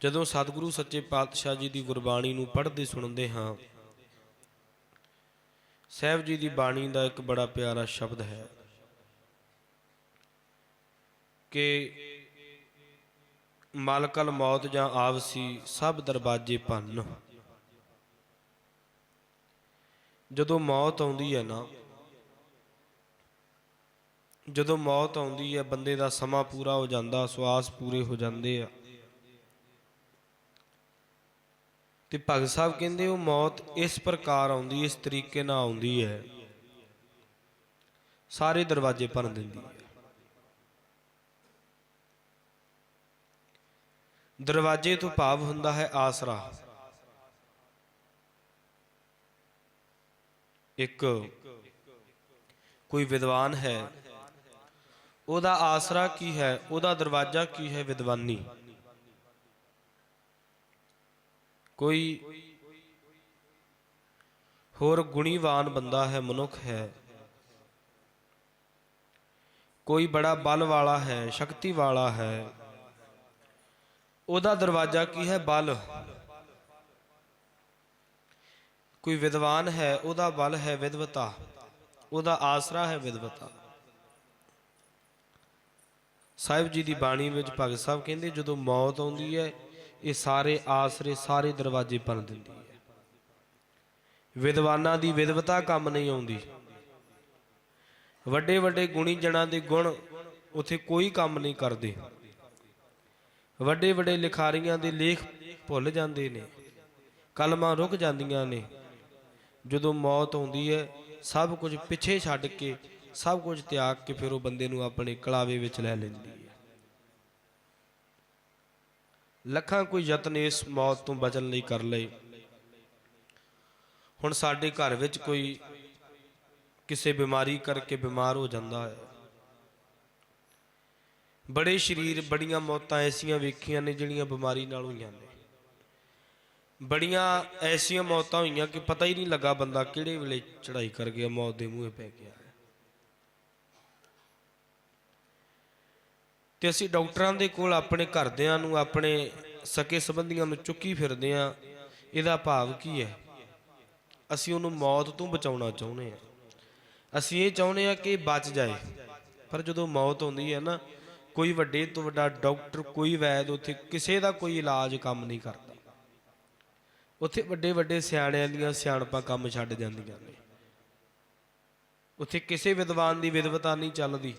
ਜਦੋਂ ਸਤਿਗੁਰੂ ਸੱਚੇ ਪਾਤਸ਼ਾਹ ਜੀ ਦੀ ਗੁਰਬਾਣੀ ਨੂੰ ਪੜ੍ਹਦੇ ਸੁਣਦੇ ਹਾਂ, ਸਾਹਿਬ ਜੀ ਦੀ ਬਾਣੀ ਦਾ ਇੱਕ ਬੜਾ ਪਿਆਰਾ ਸ਼ਬਦ ਹੈ ਕਿ ਮਾਲਕਲ ਮੌਤ ਜਾਂ ਆਵਸੀ ਸਭ ਦਰਵਾਜੇ ਭੰਨ। ਜਦੋਂ ਮੌਤ ਆਉਂਦੀ ਹੈ ਨਾ, ਜਦੋਂ ਮੌਤ ਆਉਂਦੀ ਹੈ, ਬੰਦੇ ਦਾ ਸਮਾਂ ਪੂਰਾ ਹੋ ਜਾਂਦਾ, ਸਵਾਸ ਪੂਰੇ ਹੋ ਜਾਂਦੇ ਆ। ਤੇ ਭਗਤ ਸਾਹਿਬ ਕਹਿੰਦੇ ਉਹ ਮੌਤ ਇਸ ਪ੍ਰਕਾਰ ਆਉਂਦੀ, ਇਸ ਤਰੀਕੇ ਨਾਲ ਆਉਂਦੀ ਹੈ। ਸਾਰੇ ਦਰਵਾਜ਼ੇ ਭੰਨ ਦਿੰਦੀ ਹੈ। ਦਰਵਾਜ਼ੇ ਤੋਂ ਭਾਵ ਹੁੰਦਾ ਹੈ ਆਸਰਾ। ਇੱਕ ਕੋਈ ਵਿਦਵਾਨ ਹੈ, ਉਹਦਾ ਆਸਰਾ ਕੀ ਹੈ, ਉਹਦਾ ਦਰਵਾਜ਼ਾ ਕੀ ਹੈ ਵਿਦਵਾਨੀ? ਕੋਈ ਹੋਰ ਗੁਣੀਵਾਨ ਬੰਦਾ ਹੈ, ਮਨੁੱਖ ਹੈ। ਕੋਈ ਬੜਾ ਬਲ ਵਾਲਾ ਹੈ, ਸ਼ਕਤੀ ਵਾਲਾ ਹੈ। ਉਹਦਾ ਦਰਵਾਜ਼ਾ ਕੀ ਹੈ? ਬਲ। ਕੋਈ ਵਿਦਵਾਨ ਹੈ, ਉਹਦਾ ਬਲ ਹੈ ਵਿਦਵਤਾ। ਉਹਦਾ ਆਸਰਾ ਹੈ ਵਿਦਵਤਾ। ਸਾਹਿਬ ਜੀ ਦੀ ਬਾਣੀ ਵਿੱਚ ਭਗਤ ਸਾਹਿਬ ਕਹਿੰਦੇ, ਜਦੋਂ ਮੌਤ ਆਉਂਦੀ ਹੈ ਇਹ ਸਾਰੇ ਆਸਰੇ ਸਾਰੇ ਦਰਵਾਜ਼ੇ ਭੰਨ ਦਿੰਦੀ ਹੈ। ਵਿਦਵਾਨਾਂ ਦੀ ਵਿਦਵਤਾ ਕੰਮ ਨਹੀਂ ਆਉਂਦੀ। ਵੱਡੇ ਵੱਡੇ ਗੁਣੀ ਜਨਾਂ ਦੇ ਗੁਣ ਉਥੇ ਕੋਈ ਕੰਮ ਨਹੀਂ ਕਰਦੇ। ਵੱਡੇ ਵੱਡੇ ਲਿਖਾਰੀਆਂ ਦੇ ਲੇਖ ਭੁੱਲ ਜਾਂਦੇ ਨੇ, ਕਲਮਾਂ ਰੁਕ ਜਾਂਦੀਆਂ ਨੇ। ਜਦੋਂ ਮੌਤ ਆਉਂਦੀ ਹੈ, ਸਭ ਕੁਝ ਪਿੱਛੇ ਛੱਡ ਕੇ, ਸਭ ਕੁਝ ਤਿਆਗ ਕੇ ਫਿਰ ਉਹ ਬੰਦੇ ਨੂੰ ਆਪਣੇ ਕਲਾਵੇ ਵਿੱਚ ਲੈ ਲੈਂਦੀ ਹੈ। ਲੱਖਾਂ ਕੋਈ ਯਤਨ ਇਸ ਮੌਤ ਤੋਂ ਬਚਣ ਲਈ ਕਰ ਲਏ। ਹੁਣ ਸਾਡੇ ਘਰ ਵਿੱਚ ਕੋਈ ਕਿਸੇ ਬਿਮਾਰੀ ਕਰਕੇ ਬਿਮਾਰ ਹੋ ਜਾਂਦਾ ਹੈ। ਬੜੇ ਸਰੀਰ ਬੜੀਆਂ ਮੌਤਾਂ ਐਸੀਆਂ ਵੇਖੀਆਂ ਨੇ ਜਿਹੜੀਆਂ ਬਿਮਾਰੀ ਨਾਲ ਹੋਈਆਂ ਨੇ। ਬੜੀਆਂ ਐਸੀਆਂ ਮੌਤਾਂ ਹੋਈਆਂ ਕਿ ਪਤਾ ਹੀ ਨਹੀਂ ਲੱਗਾ ਬੰਦਾ ਕਿਹੜੇ ਵੇਲੇ ਚੜਾਈ ਕਰ ਗਿਆ, ਮੌਤ ਦੇ ਮੂਹੇ ਪੈ ਗਿਆ। ਤੇ ਅਸੀਂ ਡਾਕਟਰਾਂ ਦੇ ਕੋਲ ਆਪਣੇ ਘਰਦਿਆਂ ਨੂੰ, ਆਪਣੇ ਸਕੇ ਸੰਬੰਧੀਆਂ ਨੂੰ ਚੁੱਕੀ ਫਿਰਦੇ ਆ ਇਹਦਾ ਭਾਵ ਕੀ ਹੈ? ਅਸੀਂ ਉਹਨੂੰ ਮੌਤ ਤੋਂ ਬਚਾਉਣਾ ਚਾਹੁੰਦੇ ਆ ਅਸੀਂ ਇਹ ਚਾਹੁੰਦੇ ਆ ਕਿ ਬਚ ਜਾਏ। ਪਰ ਜਦੋਂ ਮੌਤ ਆਉਂਦੀ ਹੈ ਨਾ, ਕੋਈ ਵੱਡੇ ਤੋਂ ਵੱਡਾ ਡਾਕਟਰ, ਕੋਈ ਵੈਦ, ਉੱਥੇ ਕਿਸੇ ਦਾ ਕੋਈ ਇਲਾਜ ਕੰਮ ਨਹੀਂ ਕਰਦਾ। ਉੱਥੇ ਵੱਡੇ ਵੱਡੇ ਸਿਆਣਿਆਂ ਦੀਆਂ ਸਿਆਣਪਾਂ ਕੰਮ ਛੱਡ ਜਾਂਦੀਆਂ ਨੇ। ਉੱਥੇ ਕਿਸੇ ਵਿਦਵਾਨ ਦੀ ਵਿਦਵਤਾ ਨਹੀਂ ਚੱਲਦੀ।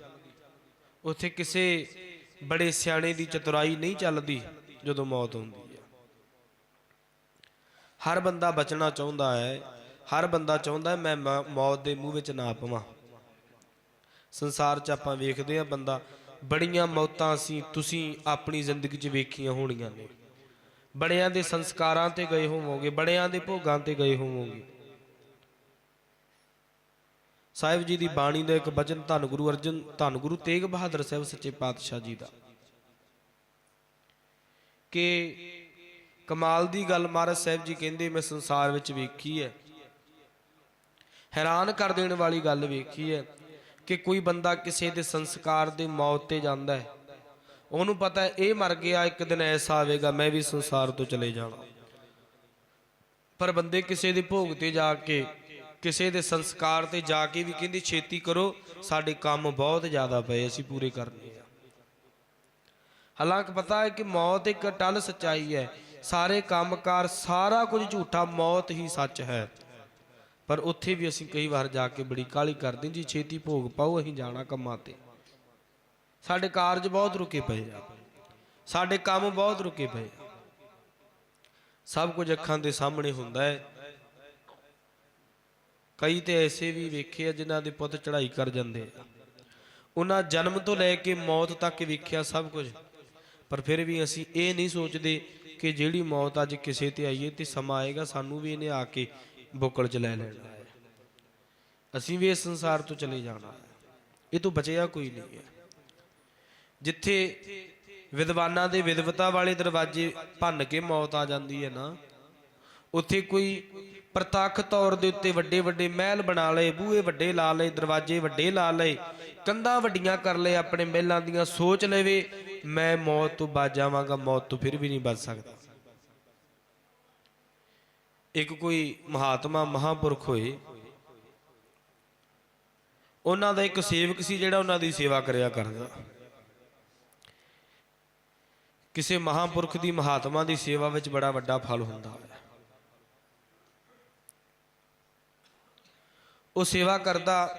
ਉੱਥੇ ਕਿਸੇ ਬੜੇ ਸਿਆਣੇ ਦੀ ਚਤੁਰਾਈ ਨਹੀਂ ਚੱਲਦੀ ਜਦੋਂ ਮੌਤ ਹੁੰਦੀ ਹੈ। ਹਰ ਬੰਦਾ ਬਚਣਾ ਚਾਹੁੰਦਾ ਹੈ, ਹਰ ਬੰਦਾ ਚਾਹੁੰਦਾ ਮੈਂ ਮ- ਮੌਤ ਦੇ ਮੂੰਹ ਵਿੱਚ ਨਾ ਪਵਾਂ। ਸੰਸਾਰ 'ਚ ਆਪਾਂ ਵੇਖਦੇ ਆ ਬੰਦਾ, ਬੜੀਆਂ ਮੌਤਾਂ ਅਸੀਂ, ਤੁਸੀਂ ਆਪਣੀ ਜ਼ਿੰਦਗੀ 'ਚ ਵੇਖੀਆਂ ਹੋਣੀਆਂ ਨੇ। ਬੜਿਆਂ ਦੇ ਸੰਸਕਾਰਾਂ ਤੇ ਗਏ ਹੋਵੋਗੇ, ਬੜਿਆਂ ਦੇ ਭੋਗਾਂ ਤੇ ਗਏ ਹੋਵੋਗੇ। ਸਾਹਿਬ ਜੀ ਦੀ ਬਾਣੀ ਦਾ ਇੱਕ ਬਚਨ ਧੰਨ ਗੁਰੂ ਅਰਜਨ, ਧੰਨ ਗੁਰੂ ਤੇਗ ਬਹਾਦਰ ਸਾਹਿਬ ਸੱਚੇ ਪਾਤਸ਼ਾਹ ਜੀ ਦਾ। ਕਿ ਕਮਾਲ ਦੀ ਗੱਲ ਮਹਾਰਾਜ ਸਾਹਿਬ ਜੀ ਕਹਿੰਦੇ, ਮੈਂ ਸੰਸਾਰ ਵਿੱਚ ਵੇਖੀ ਹੈ। ਹੈਰਾਨ ਕਰ ਦੇਣ ਵਾਲੀ ਗੱਲ ਵੇਖੀ ਹੈ ਕਿ ਕੋਈ ਬੰਦਾ ਕਿਸੇ ਦੇ ਸੰਸਕਾਰ ਦੇ ਮੌਤ ਤੇ ਜਾਂਦਾ ਹੈ। ਉਹਨੂੰ ਪਤਾ ਹੈ, ਇਹ ਮਰ ਗਿਆ, ਇੱਕ ਦਿਨ ਐਸਾ ਆਵੇਗਾ, ਮੈਂ ਵੀ ਸੰਸਾਰ ਤੋਂ ਚਲੇ ਜਾਣਾ ਪਰ ਬੰਦੇ ਕਿਸੇ ਦੇ ਭੋਗ ਤੇ ਜਾ ਕੇ ਕਿਸੇ ਦੇ ਸੰਸਕਾਰ ਤੇ ਜਾ ਕੇ ਵੀ ਕਹਿੰਦੀ, ਛੇਤੀ ਕਰੋ, ਸਾਡੇ ਕੰਮ ਬਹੁਤ ਜ਼ਿਆਦਾ ਪਏ, ਅਸੀਂ ਪੂਰੇ ਕਰਨੇ ਆ। ਹਾਲਾਂਕਿ ਪਤਾ ਹੈ ਕਿ ਮੌਤ ਇੱਕ ਟਲ ਸਚਾਈ ਹੈ। ਸਾਰੇ ਕੰਮਕਾਰ, ਸਾਰਾ ਕੁਝ ਝੂਠਾ, ਮੌਤ ਹੀ ਸੱਚ ਹੈ। ਪਰ ਉੱਥੇ ਵੀ ਅਸੀਂ ਕਈ ਵਾਰ ਜਾ ਕੇ ਬੜੀ ਕਾਲੀ ਕਰਦੇ ਜੀ, ਛੇਤੀ ਭੋਗ ਪਾਓ, ਅਸੀਂ ਜਾਣਾ ਕੰਮਾਂ ਤੇ। ਸਾਡੇ ਕਾਰਜ ਬਹੁਤ ਰੁਕੇ ਪਏ ਆ। ਸਾਡੇ ਕੰਮ ਬਹੁਤ ਰੁਕੇ ਪਏ ਸਭ ਕੁਝ ਅੱਖਾਂ ਦੇ ਸਾਹਮਣੇ ਹੁੰਦਾ ਹੈ। ਕਈ ਤੇ ਐਸੇ ਵੀ ਵੇਖੇ ਆ ਜਿਨ੍ਹਾਂ ਦੇ ਪੁੱਤ ਚੜ੍ਹਾਈ ਕਰ ਜਾਂਦੇ ਆ। ਉਹਨਾਂ ਜਨਮ ਤੋਂ ਲੈ ਕੇ ਮੌਤ ਤੱਕ ਵੇਖਿਆ ਸਭ ਕੁਝ। ਪਰ ਫਿਰ ਵੀ ਅਸੀਂ ਇਹ ਨਹੀਂ ਸੋਚਦੇ ਕਿ ਜਿਹੜੀ ਮੌਤ ਅੱਜ ਕਿਸੇ ਤੇ ਆਈਏ ਤੇ ਸਮਾਂ ਆਏਗਾ, ਸਾਨੂੰ ਵੀ ਇਹਨੇ ਆ ਕੇ ਬੁੱਕਲ 'ਚ ਲੈ ਲੈਣਾ ਹੈ। ਅਸੀਂ ਵੀ ਇਸ ਸੰਸਾਰ ਤੋਂ ਚਲੇ ਜਾਣਾ ਹੈ। ਇਹ ਤੋਂ ਬਚਿਆ ਕੋਈ ਨਹੀਂ ਹੈ। ਜਿੱਥੇ ਵਿਦਵਾਨਾਂ ਦੇ ਵਿਦਵਤਾ ਵਾਲੇ ਦਰਵਾਜ਼ੇ ਭੰਨ ਕੇ ਮੌਤ ਆ ਜਾਂਦੀ ਹੈ ਨਾ, ਉੱਥੇ ਕੋਈ ਪ੍ਰਤੱਖ ਤੌਰ ਦੇ ਉੱਤੇ ਵੱਡੇ ਵੱਡੇ ਮਹਿਲ ਬਣਾ ਲਏ, ਬੂਹੇ ਵੱਡੇ ਲਾ ਲਏ, ਦਰਵਾਜ਼ੇ ਵੱਡੇ ਲਾ ਲਏ, ਕੰਧਾਂ ਵੱਡੀਆਂ ਕਰ ਲਏ, ਆਪਣੇ ਮਹਿਲਾਂ ਦੀਆਂ ਸੋਚ ਲਵੇ। ਮੈਂ ਮੌਤ ਤੋਂ ਬਚ ਜਾਵਾਂਗਾ, ਮੌਤ ਤੋਂ ਫਿਰ ਵੀ ਨਹੀਂ ਬਚ ਸਕਦਾ। ਇੱਕ ਕੋਈ ਮਹਾਤਮਾ ਮਹਾਪੁਰਖ ਹੋਏ, ਉਹਨਾਂ ਦਾ ਇੱਕ ਸੇਵਕ ਸੀ ਜਿਹੜਾ ਉਹਨਾਂ ਦੀ ਸੇਵਾ ਕਰਿਆ ਕਰਦਾ। ਕਿਸੇ ਮਹਾਪੁਰਖ ਦੀ ਮਹਾਤਮਾ ਦੀ ਸੇਵਾ ਵਿੱਚ ਬੜਾ ਵੱਡਾ ਫਲ ਹੁੰਦਾ। ਹੈ ਉਹ ਸੇਵਾ ਕਰਦਾ।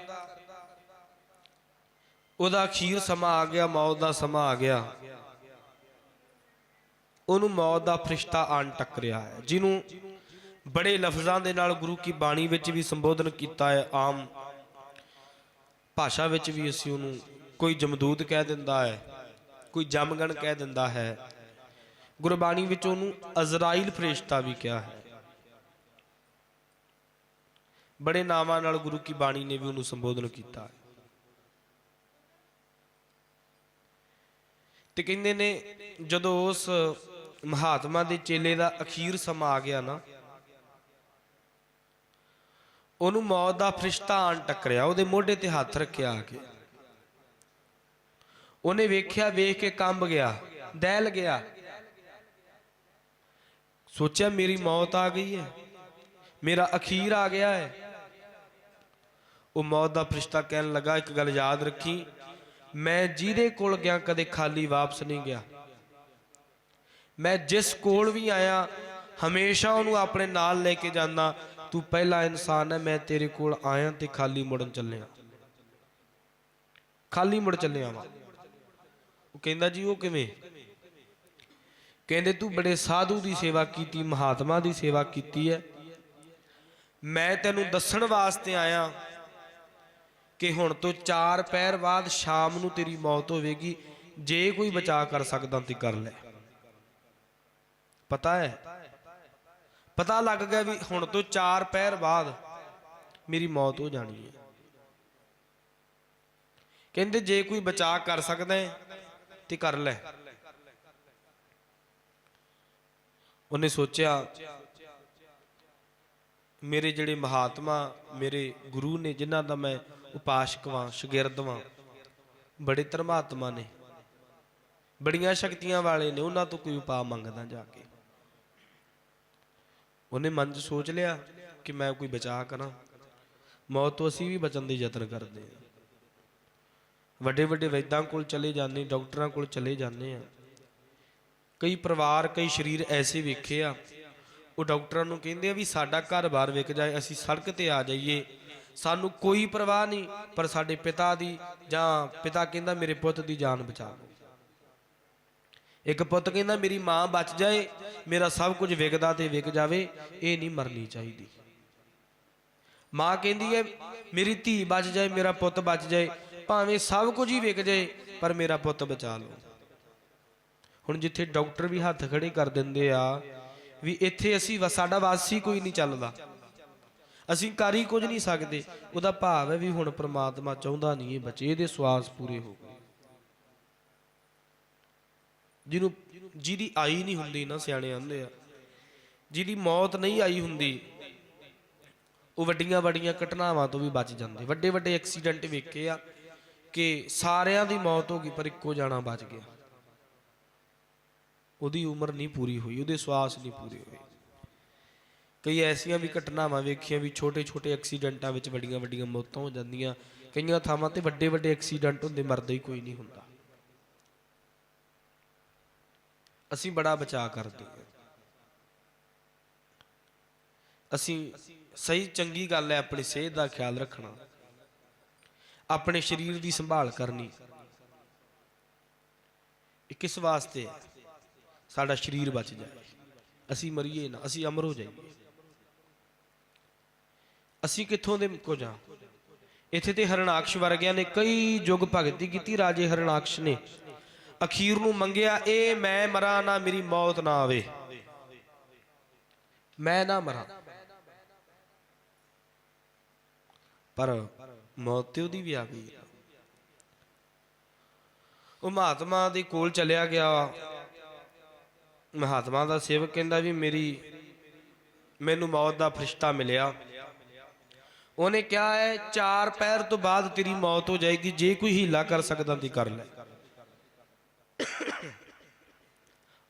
ਉਹਦਾ ਅਖੀਰ ਸਮਾਂ ਆ ਗਿਆ, ਮੌਤ ਦਾ ਸਮਾਂ ਆ ਗਿਆ। ਉਹਨੂੰ ਮੌਤ ਦਾ ਫਰਿਸ਼ਤਾ ਆਣ ਟੱਕਰਿਆ ਹੈ। ਜਿਹਨੂੰ ਬੜੇ ਲਫ਼ਜ਼ਾਂ ਦੇ ਨਾਲ ਗੁਰੂ ਕੀ ਬਾਣੀ ਵਿੱਚ ਵੀ ਸੰਬੋਧਨ ਕੀਤਾ ਹੈ, ਆਮ ਭਾਸ਼ਾ ਵਿੱਚ ਵੀ ਅਸੀਂ ਉਹਨੂੰ ਕੋਈ ਜਮਦੂਤ ਕਹਿ ਦਿੰਦਾ ਹੈ, ਕੋਈ ਜਮਗਣ ਕਹਿ ਦਿੰਦਾ ਹੈ। ਗੁਰਬਾਣੀ ਵਿੱਚ ਉਹਨੂੰ ਅਜ਼ਰਾਈਲ ਫਰਿਸ਼ਤਾ ਵੀ ਕਿਹਾ ਹੈ। ਬੜੇ ਨਾਵਾਂ ਨਾਲ ਗੁਰੂ ਕੀ ਬਾਣੀ ਨੇ ਵੀ ਉਹਨੂੰ ਸੰਬੋਧਨ ਕੀਤਾ। ਹੈ ਤੇ ਕਹਿੰਦੇ ਨੇ, ਜਦੋਂ ਉਸ ਮਹਾਤਮਾ ਦੇ ਚੇਲੇ ਦਾ ਅਖੀਰ ਸਮਾਂ ਆ ਗਿਆ ਨਾ, ਉਹਨੂੰ ਮੌਤ ਦਾ ਫਰਿਸ਼ਤਾ ਆਣ ਟੱਕਰਿਆ, ਉਹਦੇ ਮੋਢੇ ਤੇ ਹੱਥ ਰੱਖਿਆ ਆ ਕੇ। ਉਹਨੇ ਵੇਖਿਆ, ਵੇਖ ਕੇ ਕੰਬ ਗਿਆ, ਦਹਿਲ ਗਿਆ। ਸੋਚਿਆ, ਮੇਰੀ ਮੌਤ ਆ ਗਈ ਹੈ, ਮੇਰਾ ਅਖੀਰ ਆ ਗਿਆ ਹੈ। ਉਹ ਮੌਤ ਦਾ ਫਰਿਸ਼ਤਾ ਕਹਿਣ ਲੱਗਾ, ਇੱਕ ਗੱਲ ਯਾਦ ਰੱਖੀ, ਮੈਂ ਜਿਹਦੇ ਕੋਲ ਗਿਆ, ਕਦੇ ਖਾਲੀ ਵਾਪਸ ਨਹੀਂ ਗਿਆ। ਮੈਂ ਜਿਸ ਕੋਲ ਵੀ ਆਇਆ, ਹਮੇਸ਼ਾ ਉਹਨੂੰ ਆਪਣੇ ਨਾਲ ਲੈ ਕੇ ਜਾਂਦਾ। ਤੂੰ ਪਹਿਲਾ ਇਨਸਾਨ ਹੈ, ਮੈਂ ਤੇਰੇ ਕੋਲ ਆਇਆ ਤੇ ਖਾਲੀ ਮੁੜਨ ਚੱਲਿਆ। ਖਾਲੀ ਮੁੜ ਚੱਲਿਆ ਵਾ। ਉਹ ਕਹਿੰਦਾ, ਜੀ, ਉਹ ਕਿਵੇਂ? ਕਹਿੰਦੇ, ਤੂੰ ਬੜੇ ਸਾਧੂ ਦੀ ਸੇਵਾ ਕੀਤੀ, ਮਹਾਤਮਾ ਦੀ ਸੇਵਾ ਕੀਤੀ ਹੈ। ਮੈਂ ਤੈਨੂੰ ਦੱਸਣ ਵਾਸਤੇ ਆਇਆ ਕਿ ਹੁਣ ਤੋਂ 4 ਪੈਰ ਬਾਅਦ ਸ਼ਾਮ ਨੂੰ ਤੇਰੀ ਮੌਤ ਹੋਵੇਗੀ, ਜੇ ਕੋਈ ਬਚਾ ਕਰ ਸਕਦਾ ਤੇ ਕਰ ਲੈ। ਪਤਾ ਹੈ? ਪਤਾ ਲੱਗ ਗਿਆ ਵੀ ਹੁਣ ਤੋਂ 4 ਪੈਰ ਬਾਅਦ ਮੇਰੀ ਮੌਤ ਹੋ ਜਾਣੀ ਹੈ। ਕਹਿੰਦੇ ਜੇ ਕੋਈ ਬਚਾ ਕਰ ਸਕਦਾ ਤੇ ਕਰ ਲੈ। ਉਹਨੇ ਸੋਚਿਆ, ਮੇਰੇ ਜਿਹੜੇ ਮਹਾਤਮਾ, ਮੇਰੇ ਗੁਰੂ ਨੇ ਜਿਨ੍ਹਾਂ ਦਾ ਮੈਂ ਉਪਾਸ਼ਕ ਵਾਂ ਬੜੇ ਧਰਮਾਤਮਾ ਨੇ। ਬੜੀਆਂ ਸ਼ਕਤੀਆਂ ਵਾਲੇ ਨੇ, ਉਹਨਾਂ ਤੋਂ ਕੋਈ ਉਪਾਅ ਮੰਗਦਾ ਜਾ ਕੇ। ਉਹਨੇ ਮਨ 'ਚ ਸੋਚ ਲਿਆ ਕਿ ਮੈਂ ਕੋਈ ਬਚਾ ਕਰਾਂ। ਮੌਤ ਤੋਂ ਅਸੀਂ ਵੀ ਬਚਣ ਦੇ ਯਤਨ ਕਰਦੇ ਹਾਂ। ਵੱਡੇ ਵੱਡੇ ਵੈਦਾਂ ਕੋਲ ਚਲੇ ਜਾਂਦੇ, ਡਾਕਟਰਾਂ ਕੋਲ ਚਲੇ ਜਾਂਦੇ ਆ ਕਈ ਪਰਿਵਾਰ, ਕਈ ਸਰੀਰ ਐਸੇ ਵੇਖੇ ਆ। ਉਹ ਡਾਕਟਰਾਂ ਨੂੰ ਕਹਿੰਦੇ ਆ ਵੀ ਸਾਡਾ ਘਰ-ਬਾਰ ਵਿਕ ਜਾਏ, ਅਸੀਂ ਸੜਕ ਤੇ ਆ ਜਾਈਏ। ਸਾਨੂੰ ਕੋਈ ਪਰਵਾਹ ਨਹੀਂ, ਪਰ ਸਾਡੇ ਪਿਤਾ ਦੀ ਜਾਂ ਪਿਤਾ ਕਹਿੰਦਾ ਮੇਰੇ ਪੁੱਤ ਦੀ ਜਾਨ ਬਚਾ ਲਓ ਇੱਕ ਪੁੱਤ ਕਹਿੰਦਾ ਮੇਰੀ ਮਾਂ ਬਚ ਜਾਏ, ਮੇਰਾ ਸਭ ਕੁਝ ਵਿਕਦਾ ਤੇ ਵਿਕ ਜਾਵੇ, ਇਹ ਨਹੀਂ ਮਰਨੀ ਚਾਹੀਦੀ। ਮਾਂ ਕਹਿੰਦੀ ਹੈ, ਮੇਰੀ ਧੀ ਬਚ ਜਾਏ, ਮੇਰਾ ਪੁੱਤ ਬਚ ਜਾਏ, ਭਾਵੇਂ ਸਭ ਕੁਝ ਹੀ ਵਿਕ ਜਾਏ, ਪਰ ਮੇਰਾ ਪੁੱਤ ਬਚਾ ਲਓ। ਹੁਣ ਜਿੱਥੇ ਡਾਕਟਰ ਵੀ ਹੱਥ ਖੜੇ ਕਰ ਦਿੰਦੇ ਆ, ਵੀ ਇੱਥੇ ਅਸੀਂ ਵਾ- ਸਾਡਾ ਵਾਸੀ ਕੋਈ ਨਹੀਂ ਚੱਲਦਾ। ਅਸੀਂ ਕਰ ਹੀ ਕੁਝ ਨਹੀਂ ਸਕਦੇ। ਉਹਦਾ ਭਾਵ ਹੈ ਵੀ ਹੁਣ ਪ੍ਰਮਾਤਮਾ ਚਾਹੁੰਦਾ ਨਹੀਂ ਇਹ ਬੱਚੇ, ਇਹਦੇ ਸਵਾਸ ਪੂਰੇ ਹੋ ਗਏ। ਜਿਹਨੂੰ, ਜਿਹਦੀ ਆਈ ਨਹੀਂ ਹੁੰਦੀ ਨਾ ਸਿਆਣੇ ਆਂਦੇ ਆ। ਜਿਹਦੀ ਮੌਤ ਨਹੀਂ ਆਈ ਹੁੰਦੀ, ਉਹ ਵੱਡੀਆਂ ਵੱਡੀਆਂ ਘਟਨਾਵਾਂ ਤੋਂ ਵੀ ਬਚ ਜਾਂਦੇ। ਵੱਡੇ ਵੱਡੇ ਐਕਸੀਡੈਂਟ ਵੇਖੇ ਆ ਕਿ ਸਾਰਿਆਂ ਦੀ ਮੌਤ ਹੋ ਗਈ, ਪਰ ਇੱਕੋ ਜਾਣਾ ਬਚ ਗਿਆ। ਉਹਦੀ ਉਮਰ ਨਹੀਂ ਪੂਰੀ ਹੋਈ, ਉਹਦੇ ਸਵਾਸ ਨਹੀਂ ਪੂਰੇ ਹੋਏ। ਕਈ ਐਸੀਆਂ ਵੀ ਘਟਨਾਵਾਂ ਵੇਖੀਆਂ ਵੀ ਛੋਟੇ ਛੋਟੇ ਐਕਸੀਡੈਂਟਾਂ ਵਿੱਚ ਵੱਡੀਆਂ ਵੱਡੀਆਂ ਮੌਤਾਂ ਹੋ ਜਾਂਦੀਆਂ। ਕਈਆਂ ਥਾਵਾਂ ਤੇ ਵੱਡੇ ਵੱਡੇ ਐਕਸੀਡੈਂਟ ਹੁੰਦੇ, ਮਰਦਾ ਹੀ ਕੋਈ ਨਹੀਂ ਹੁੰਦਾ। ਅਸੀਂ ਬੜਾ ਬਚਾਅ ਕਰਦੇ ਹਾਂ। ਅਸੀਂ ਸਹੀ, ਚੰਗੀ ਗੱਲ ਹੈ ਆਪਣੀ ਸਿਹਤ ਦਾ ਖਿਆਲ ਰੱਖਣਾ। ਆਪਣੇ ਸਰੀਰ ਦੀ ਸੰਭਾਲ ਕਰਨੀ। ਇਹ ਕਿਸ ਵਾਸਤੇ ਹੈ ਸਾਡਾ ਸਰੀਰ ਬਚ ਜਾਏ। ਅਸੀਂ ਮਰੀਏ ਨਾ, ਅਸੀਂ ਅਮਰ ਹੋ ਜਾਈਏ। ਅਸੀਂ ਕਿੱਥੋਂ ਦੇ ਕੋ ਜਾ? ਇੱਥੇ ਤੇ ਹਰਣਾਕਸ਼ ਵਰਗਿਆਂ ਨੇ ਕਈ ਯੁੱਗ ਭਗਤੀ ਕੀਤੀ, ਰਾਜੇ ਹਰਣਾਕਸ਼ ਨੇ। ਅਖੀਰ ਨੂੰ ਮੰਗਿਆ, ਇਹ ਮੈਂ ਮਰਾਂ, ਨਾ ਮੇਰੀ ਮੌਤ ਨਾ ਆਵੇ। ਮੈਂ ਨਾ ਮਰਾਂ। ਪਰ ਮੌਤ ਤੇ ਉਹਦੀ ਵੀ ਆ ਗਈ। ਉਹ ਮਹਾਤਮਾ ਦੇ ਕੋਲ ਚਲਿਆ ਗਿਆ। ਮਹਾਤਮਾ ਦਾ ਸੇਵਕ ਕਹਿੰਦਾ ਵੀ ਮੇਰੀ, ਮੈਨੂੰ ਮੌਤ ਦਾ ਫਰਿਸ਼ਤਾ ਮਿਲਿਆ। ਉਹਨੇ ਕਿਹਾ ਹੈ, ਚਾਰ ਪੈਰ ਤੋਂ ਬਾਅਦ ਤੇਰੀ ਮੌਤ ਹੋ ਜਾਏਗੀ, ਜੇ ਕੋਈ ਹੀਲਾ ਕਰ ਸਕਦਾ ਤਾਂ ਕਰ ਲੈ।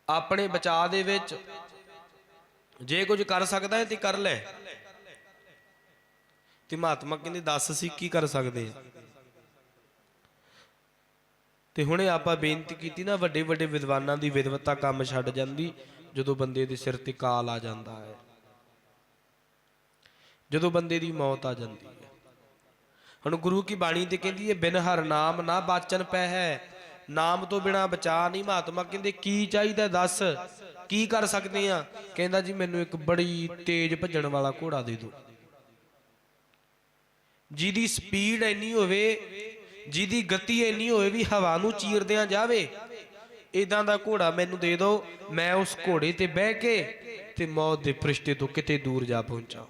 ਆਪਣੇ ਬਚਾਅ ਦੇ ਵਿੱਚ ਜੇ ਕੁਝ ਕਰ ਸਕਦਾ ਹੈ ਤੇ ਕਰ ਲੈ। ਤੇ ਮਹਾਤਮਾ ਕਹਿੰਦੇ, ਦੱਸ ਸੀ ਕੀ ਕਰ ਸਕਦੇ ਹਾਂ? ਤੇ ਹੁਣੇ ਆਪਾਂ ਬੇਨਤੀ ਕੀਤੀ ਨਾ ਵੱਡੇ ਵੱਡੇ ਵਿਦਵਾਨਾਂ ਦੀ ਵਿਦਵਤਾ ਕੰਮ ਛੱਡ ਜਾਂਦੀ, ਜਦੋਂ ਬੰਦੇ ਦੇ ਸਿਰ ਤੇ ਕਾਲ ਆ ਜਾਂਦਾ ਹੈ। ਜਦੋਂ ਬੰਦੇ ਦੀ ਮੌਤ ਆ ਜਾਂਦੀ ਹੈ। ਹੁਣ ਗੁਰੂ ਕੀ ਬਾਣੀ ਤੇ ਕਹਿੰਦੀ ਹੈ, ਬਿਨ ਹਰ ਨਾਮ ਨਾ ਬਾਚਨ ਪੈ ਹੈ। ਨਾਮ ਤੋਂ ਬਿਨਾ ਬਚਾ ਨਹੀਂ ਮਹਾਤਮਾ। ਕਹਿੰਦੇ, ਕੀ ਚਾਹੀਦਾ ਦੱਸ? ਕੀ ਕਰ ਸਕਦੇ ਆ ਕਹਿੰਦਾ ਜੀ, ਮੈਨੂੰ ਇੱਕ ਬੜੀ ਤੇਜ਼ ਭੱਜਣ ਵਾਲਾ ਘੋੜਾ ਦੇ ਦਿਓ। ਜਿਹਦੀ ਸਪੀਡ ਇੰਨੀ ਹੋਵੇ, ਜਿਹਦੀ ਗਤੀ ਇੰਨੀ ਹੋਵੇ ਵੀ ਹਵਾ ਨੂੰ ਚੀਰਦਿਆਂ ਜਾਵੇ ਇਦਾਂ ਦਾ ਘੋੜਾ ਮੈਨੂੰ ਦੇ ਦਿਓ। ਮੈਂ ਉਸ ਘੋੜੇ ਤੇ ਬਹਿ ਕੇ ਤੇ ਮੌਤ ਦੇ ਫਰਿਸ਼ਤੇ ਤੋਂ ਕਿਤੇ ਦੂਰ ਜਾ ਪਹੁੰਚਾਂ।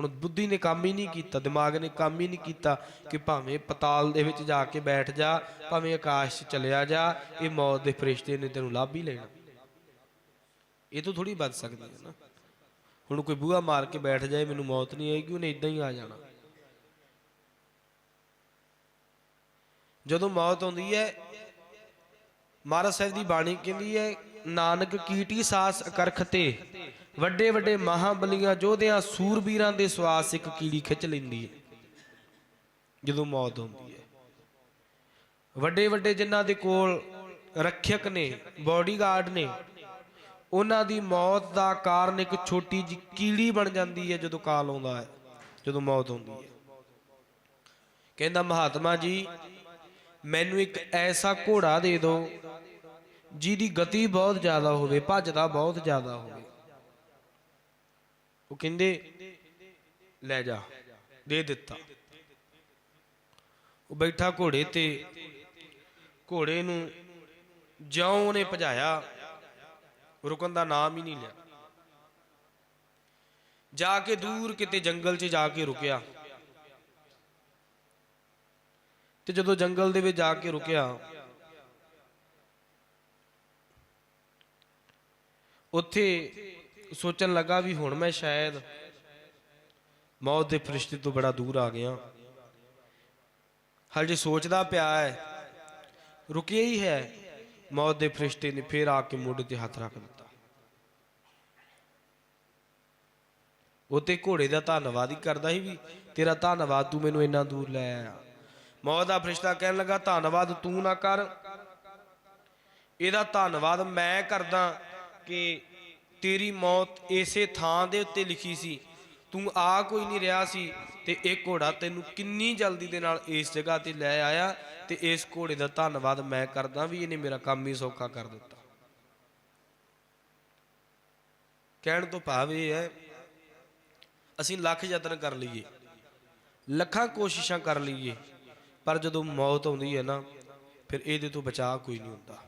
ਹੁਣ ਬੁੱਧੀ ਨੇ ਕੰਮ ਹੀ ਨਹੀਂ ਕੀਤਾ, ਦਿਮਾਗ ਨੇ ਕੰਮ ਹੀ ਨਹੀਂ ਕੀਤਾ ਕਿ ਭਾਵੇਂ ਪਤਾਲ ਦੇ ਵਿੱਚ ਜਾ ਕੇ ਬੈਠ ਜਾ, ਭਾਵੇਂ ਆਕਾਸ਼ 'ਚ ਚਲਿਆ ਜਾ, ਇਹ ਮੌਤ ਦੇ ਫਰਿਸ਼ਤੇ ਨੇ ਤੈਨੂੰ ਲੱਭ ਹੀ ਲੈਣਾ। ਇਹ ਤੋਂ ਥੋੜੀ ਬਚ ਸਕਦੀ ਹੈ ਨਾ। ਹੁਣ ਕੋਈ ਬੂਹਾ ਮਾਰ ਕੇ ਬੈਠ ਜਾਏ, ਮੈਨੂੰ ਮੌਤ ਨਹੀਂ ਆਏਗੀ, ਉਹਨੇ ਇਦਾਂ ਹੀ ਆ ਜਾਣਾ। ਜਦੋਂ ਮੌਤ ਆਉਂਦੀ ਹੈ, ਮਹਾਰਾਜ ਸਾਹਿਬ ਦੀ ਬਾਣੀ ਕਹਿੰਦੀ ਹੈ, ਨਾਨਕ ਕੀਟੀ ਸਾਸ ਅਕਰਖ ਤੇ ਵੱਡੇ ਵੱਡੇ ਮਹਾਬਲੀਆਂ ਯੋਧਿਆਂ ਸੂਰਬੀਰਾਂ ਦੇ ਸਵਾਸ ਇੱਕ ਕੀੜੀ ਖਿੱਚ ਲੈਂਦੀ ਹੈ, ਜਦੋਂ ਮੌਤ ਹੁੰਦੀ ਹੈ। ਵੱਡੇ ਵੱਡੇ ਜਿਨ੍ਹਾਂ ਦੇ ਕੋਲ ਰੱਖਿਅਕ ਨੇ ਬਾਡੀਗਾਰਡ ਨੇ, ਉਹਨਾਂ ਦੀ ਮੌਤ ਦਾ ਕਾਰਨ ਇੱਕ ਛੋਟੀ ਜਿਹੀ ਕੀੜੀ ਬਣ ਜਾਂਦੀ ਹੈ, ਜਦੋਂ ਕਾਲ ਆਉਂਦਾ ਹੈ, ਜਦੋਂ ਮੌਤ ਹੁੰਦੀ ਹੈ। ਕਹਿੰਦਾ, ਮਹਾਤਮਾ ਜੀ, ਮੈਨੂੰ ਇੱਕ ਐਸਾ ਘੋੜਾ ਦੇ ਦਿਓ, ਜਿਹਦੀ ਗਤੀ ਬਹੁਤ ਜ਼ਿਆਦਾ ਹੋਵੇ, ਭੱਜਦਾ ਬਹੁਤ ਜ਼ਿਆਦਾ ਹੋਵੇ। ਉਹ ਕਹਿੰਦੇ, ਲੈ ਜਾ, ਦੇ ਦਿੱਤਾ। ਉਹ ਬੈਠਾ ਘੋੜੇ ਤੇ, ਘੋੜੇ ਨੂੰ ਜਿਉਂ ਉਹਨੇ ਭਜਾਇਆ, ਰੁਕਣ ਦਾ ਨਾਮ ਹੀ ਨਹੀਂ ਲਿਆ। ਜਾ ਕੇ ਦੂਰ ਕਿਤੇ ਜੰਗਲ 'ਚ ਜਾ ਕੇ ਰੁਕਿਆ। ਤੇ ਜਦੋਂ ਜੰਗਲ ਦੇ ਵਿੱਚ ਜਾ ਕੇ ਰੁਕਿਆ, ਉੱਥੇ ਸੋਚਣ ਲੱਗਾ ਵੀ ਹੁਣ ਮੈਂ ਸ਼ਾਇਦ ਮੌਤ ਦੇ ਫਰਿਸ਼ਤੇ ਤੋਂ ਬੜਾ ਦੂਰ ਆ ਗਿਆ। ਹਲ ਜੇ ਸੋਚਦਾ ਪਿਆ ਹੈ, ਰੁਕਿਆ ਹੀ ਹੈ, ਮੌਤ ਦੇ ਫਰਿਸ਼ਤੇ ਨੇ ਫੇਰ ਆ ਕੇ ਮੋਢੇ ਤੇ ਹੱਥ ਰੱਖ ਦਿੱਤਾ। ਉਹ ਤੇ ਘੋੜੇ ਦਾ ਧੰਨਵਾਦ ਹੀ ਕਰਦਾ ਸੀ ਵੀ ਤੇਰਾ ਧੰਨਵਾਦ ਤੂੰ ਮੈਨੂੰ ਇੰਨਾ ਦੂਰ ਲੈ ਆਇਆ। ਮੌਤ ਦਾ ਫਰਿਸ਼ਤਾ ਕਹਿਣ ਲੱਗਾ, ਧੰਨਵਾਦ ਤੂੰ ਨਾ ਕਰ। ਇਹਦਾ ਧੰਨਵਾਦ ਮੈਂ ਕਰਦਾ ਕਿ ਤੇਰੀ ਮੌਤ ਇਸੇ ਥਾਂ ਦੇ ਉੱਤੇ ਲਿਖੀ ਸੀ। ਤੂੰ ਆ ਕੋਈ ਨਹੀਂ ਰਿਹਾ ਸੀ ਤੇ ਇਹ ਘੋੜਾ ਤੈਨੂੰ ਕਿੰਨੀ ਜਲਦੀ ਦੇ ਨਾਲ ਇਸ ਜਗ੍ਹਾ ਤੇ ਲੈ ਆਇਆ ਤੇ ਇਸ ਘੋੜੇ ਦਾ ਧੰਨਵਾਦ ਮੈਂ ਕਰਦਾ ਵੀ ਇਹਨੇ ਮੇਰਾ ਕੰਮ ਹੀ ਸੌਖਾ ਕਰ ਦਿੱਤਾ। ਕਹਿਣ ਤੋਂ ਭਾਵ ਇਹ ਹੈ, ਅਸੀਂ ਲੱਖ ਯਤਨ ਕਰ ਲਈਏ, ਲੱਖਾਂ ਕੋਸ਼ਿਸ਼ਾਂ ਕਰ ਲਈਏ, ਪਰ ਜਦੋਂ ਮੌਤ ਆਉਂਦੀ ਹੈ ਨਾ, ਫਿਰ ਇਹਦੇ ਤੋਂ ਬਚਾਅ ਕੋਈ ਨਹੀਂ ਹੁੰਦਾ।